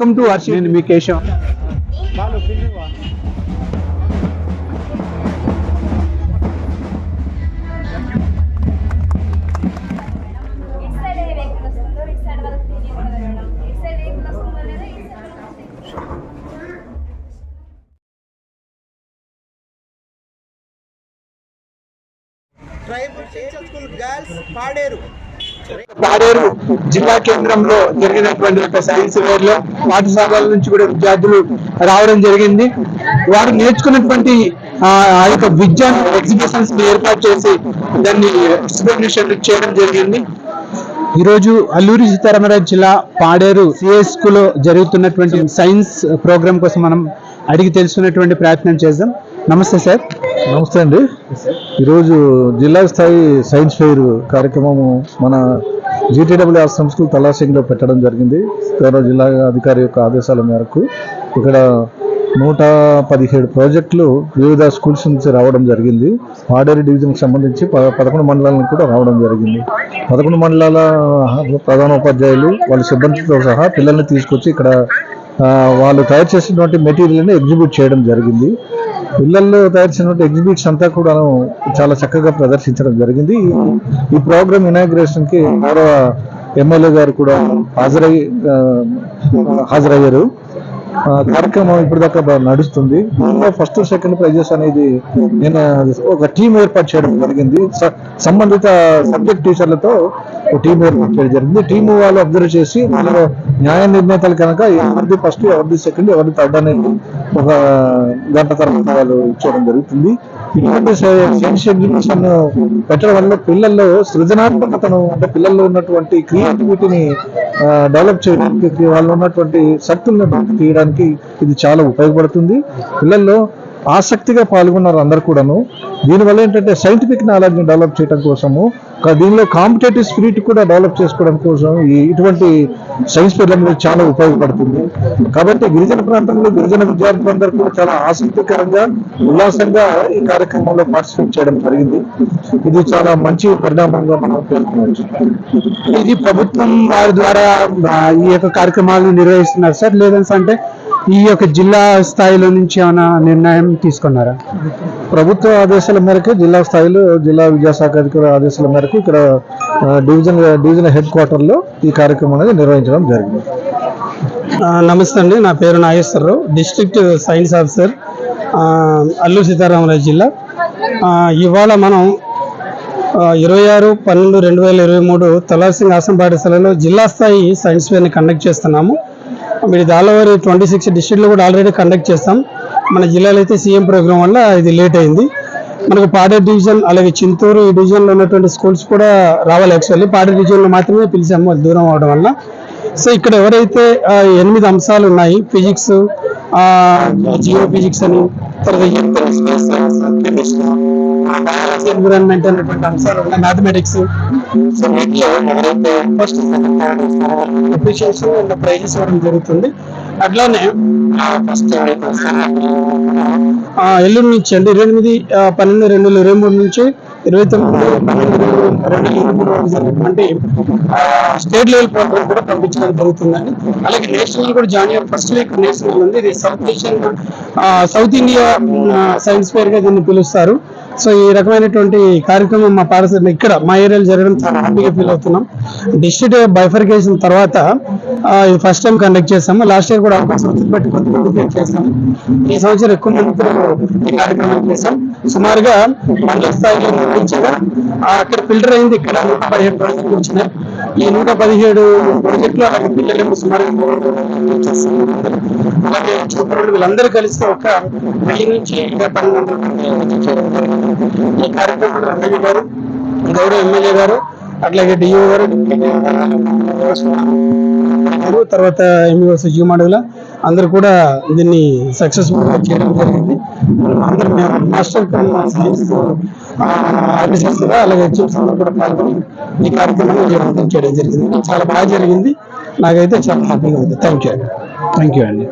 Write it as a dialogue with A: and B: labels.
A: Welcome to వర్షి నేను మీ Keshav.
B: Tribal teacher school girls Paderu
A: Paderu జిల్లా కేంద్రంలో జరిగినటువంటి ఒక సైన్స్ ఫేర్లో పాఠశాలల నుంచి కూడా విద్యార్థులు రావడం జరిగింది. వారు నేర్చుకున్నటువంటి ఆ యొక్క విద్యా ఎగ్జిబిషన్స్ ఏర్పాటు చేసి దాన్ని ఎక్స్ప్లెనేషన్ చేయడం జరిగింది. ఈ రోజు అల్లూరి సీతారామరాజు జిల్లా పాడేరు సిఎస్లో జరుగుతున్నటువంటి సైన్స్ ప్రోగ్రామ్ కోసం మనం అడిగి తెలుసుకున్నటువంటి ప్రయత్నం చేద్దాం. నమస్తే సార్.
C: నమస్తే అండి. ఈరోజు జిల్లా స్థాయి సైన్స్ ఫెయిర్ కార్యక్రమము మన జీటీడబ్ల్యూఆర్ సంస్థలు తలాసింగ్లో పెట్టడం జరిగింది. గౌరవ జిల్లా అధికారి యొక్క ఆదేశాల మేరకు ఇక్కడ నూట పదిహేడు ప్రాజెక్టులు వివిధ స్కూల్స్ నుంచి రావడం జరిగింది. పాడేరు డివిజన్కి సంబంధించి పదకొండు మండలాలను కూడా రావడం జరిగింది. పదకొండు మండలాల ప్రధానోపాధ్యాయులు వాళ్ళ సిబ్బందితో సహా పిల్లల్ని తీసుకొచ్చి ఇక్కడ వాళ్ళు తయారు చేసినటువంటి మెటీరియల్ని ఎగ్జిబిట్ చేయడం జరిగింది. పిల్లల్లో తయారు చేసినటువంటి ఎగ్జిబిట్స్ అంతా కూడా చాలా చక్కగా ప్రదర్శించడం జరిగింది. ఈ- ప్రోగ్రామ్ ఇనాగ్రేషన్కి గౌరవ ఎమ్మెల్యే గారు కూడా హాజరై హాజరయ్యారు. కార్యక్రమం ఇప్పుడు దాకా నడుస్తుంది. దీనిలో ఫస్ట్ సెకండ్ ప్రైజెస్ అనేది నేను ఒక టీం ఏర్పాటు చేయడం జరిగింది. సంబంధిత సబ్జెక్ట్ టీచర్లతో ఒక టీం ఏర్పాటు చేయడం జరిగింది. టీం వాళ్ళు అబ్జర్వ్ చేసి మనలో న్యాయ నిర్ణేతలు కనుక ఎవరిది ఫస్ట్ ఎవరిది సెకండ్ ఎవరిది థర్డ్ అనేది ఒక గంట తర్వాత వాళ్ళు ఇచ్చడం జరుగుతుంది. ఇటువంటి సైన్స్ ఎగ్జిబిషన్ పెట్టడం వల్ల పిల్లల్లో సృజనాత్మకతను అంటే పిల్లల్లో ఉన్నటువంటి క్రియేటివిటీని డెవలప్ చేయడానికి వాళ్ళు ఉన్నటువంటి శక్తులను తీయడానికి ఇది చాలా ఉపయోగపడుతుంది. పిల్లల్లో ఆసక్తిగా పాల్గొన్నారు అందరు కూడాను. దీనివల్ల ఏంటంటే సైంటిఫిక్ నాలెడ్జ్ని డెవలప్ చేయడం కోసము దీనిలో కాంపిటేటివ్ స్పిరిట్ కూడా డెవలప్ చేసుకోవడం కోసం ఈ ఇటువంటి సైన్స్ ఫెయిర్ అనేది చాలా ఉపయోగపడుతుంది. కాబట్టి గిరిజన ప్రాంతంలో గిరిజన విద్యార్థులందరూ కూడా చాలా ఆసక్తికరంగా ఉల్లాసంగా ఈ కార్యక్రమంలో పార్టిసిపేట్ చేయడం జరిగింది. ఇది చాలా మంచి పరిణామంగా మనం పేర్కొనవచ్చు.
A: ఇది ప్రభుత్వం వారి ద్వారా ఈ యొక్క కార్యక్రమాలను నిర్వహిస్తున్నారు సార్. లేదంటే అంటే ఈ యొక్క జిల్లా స్థాయిలో నుంచి ఏమైనా నిర్ణయం తీసుకున్నారా?
C: ప్రభుత్వ ఆదేశాల మేరకు జిల్లా స్థాయిలో జిల్లా విద్యాశాఖ అధికారి ఆదేశాల మేరకు ఇక్కడ డివిజన్ డివిజన్ హెడ్ క్వార్టర్లో ఈ కార్యక్రమం అనేది నిర్వహించడం జరిగింది.
D: నమస్తే అండి. నా పేరు Nageswararao district science officer Alluri Sitaramaraju జిల్లా. ఇవాళ మనం ఇరవై ఆరు పన్నెండు రెండు వేల ఇరవై మూడు తలాసింగ్ ఆసం పాఠశాలలో జిల్లా స్థాయి సైన్స్ ఫేర్ని కండక్ట్ చేస్తున్నాము. మీరు దాలవారి ట్వంటీ సిక్స్ డిస్ట్రిక్ట్లో కూడా ఆల్రెడీ కండక్ట్ చేస్తాం. మన జిల్లాలో అయితే సీఎం ప్రోగ్రామ్ వల్ల ఇది లేట్ అయింది. మనకు పాడేరు డివిజన్ అలాగే చింతూరు ఈ డివిజన్లో ఉన్నటువంటి స్కూల్స్ కూడా రావాలి యాక్చువల్లీ పాడేరు డివిజన్లో మాత్రమే పిలిచాము దూరం అవడం వల్ల. సో ఇక్కడ ఎవరైతే ఎనిమిది అంశాలు ఉన్నాయి ఫిజిక్స్ జియో ఫిజిక్స్ అని తర్వాత ఎన్విరాన్మెంట్ అనేటువంటి అంశాలు ఉన్నాయి mathematics first appreciation and prizes ఇవ్వడం జరుగుతుంది. అట్లానే ఫస్ట్ ఎల్లుండి నుంచి అండి ఇరవై ఎనిమిది పన్నెండు రెండు వేల ఇరవై మూడు నుంచి ఇరవై తొమ్మిది రెండు మూడు వరకు జరిగినటువంటి స్టేట్ లెవెల్ ప్రోగ్రామ్ కూడా పంపించడం జరుగుతుందండి. అలాగే నేషనల్ కూడా జాయిన్ ఫస్ట్ వీక్ నేషనల్ ఉంది. ఇది South Asian South India science ఫేర్గా దీన్ని పిలుస్తారు. సో ఈ రకమైనటువంటి కార్యక్రమం మా పాఠశాల ఇక్కడ మా ఏరియాలో జరగడం చాలా హ్యాపీగా ఫీల్ అవుతున్నాం. డిస్ట్రిక్ట్ బైఫర్కేషన్ తర్వాత ఇది ఫస్ట్ టైం కండక్ట్ చేస్తాము. లాస్ట్ ఇయర్ కూడా అవకాశం వచ్చింది బట్టి కొంతమంది చేస్తాము. ఈ సంవత్సరం ఎక్కువ మంది ఈ కార్యక్రమం చేస్తాం. సుమారుగా మండల స్థాయిలో నిర్వహించగా అక్కడ ఫిల్టర్ అయింది. ఇక్కడ నూట పదిహేడు ప్రాజెక్టులు వచ్చినాయి ఈ నూట పదిహేడు ప్రాజెక్టులు అలాగే పిల్లలు సుమారుగా మూడు వందల అలాగే చూపరులు వీళ్ళందరూ కలిసి ఒక వెయ్యి నుంచి పన్నెండు వందల ఈ కార్యక్రమంలో రంగయ్య గారు గౌరవ ఎమ్మెల్యే గారు అట్లాగే డిఓ గారు తర్వాత తర్వాత జీ సుజీమాడుగుల అందరూ కూడా దీన్ని సక్సెస్ఫుల్గా చేయడం జరిగింది. అందరూ మాస్టర్ సైన్స్ ఆఫీసర్స్ అలాగే హెచ్ఎంస్ అందరూ కూడా పాల్గొని ఈ కార్యక్రమాన్ని విజయవంతం చేయడం జరిగింది. చాలా బాగా జరిగింది. నాకైతే చాలా హ్యాపీగా ఉంది. థ్యాంక్ యూ
A: థ్యాంక్ యూ అండి.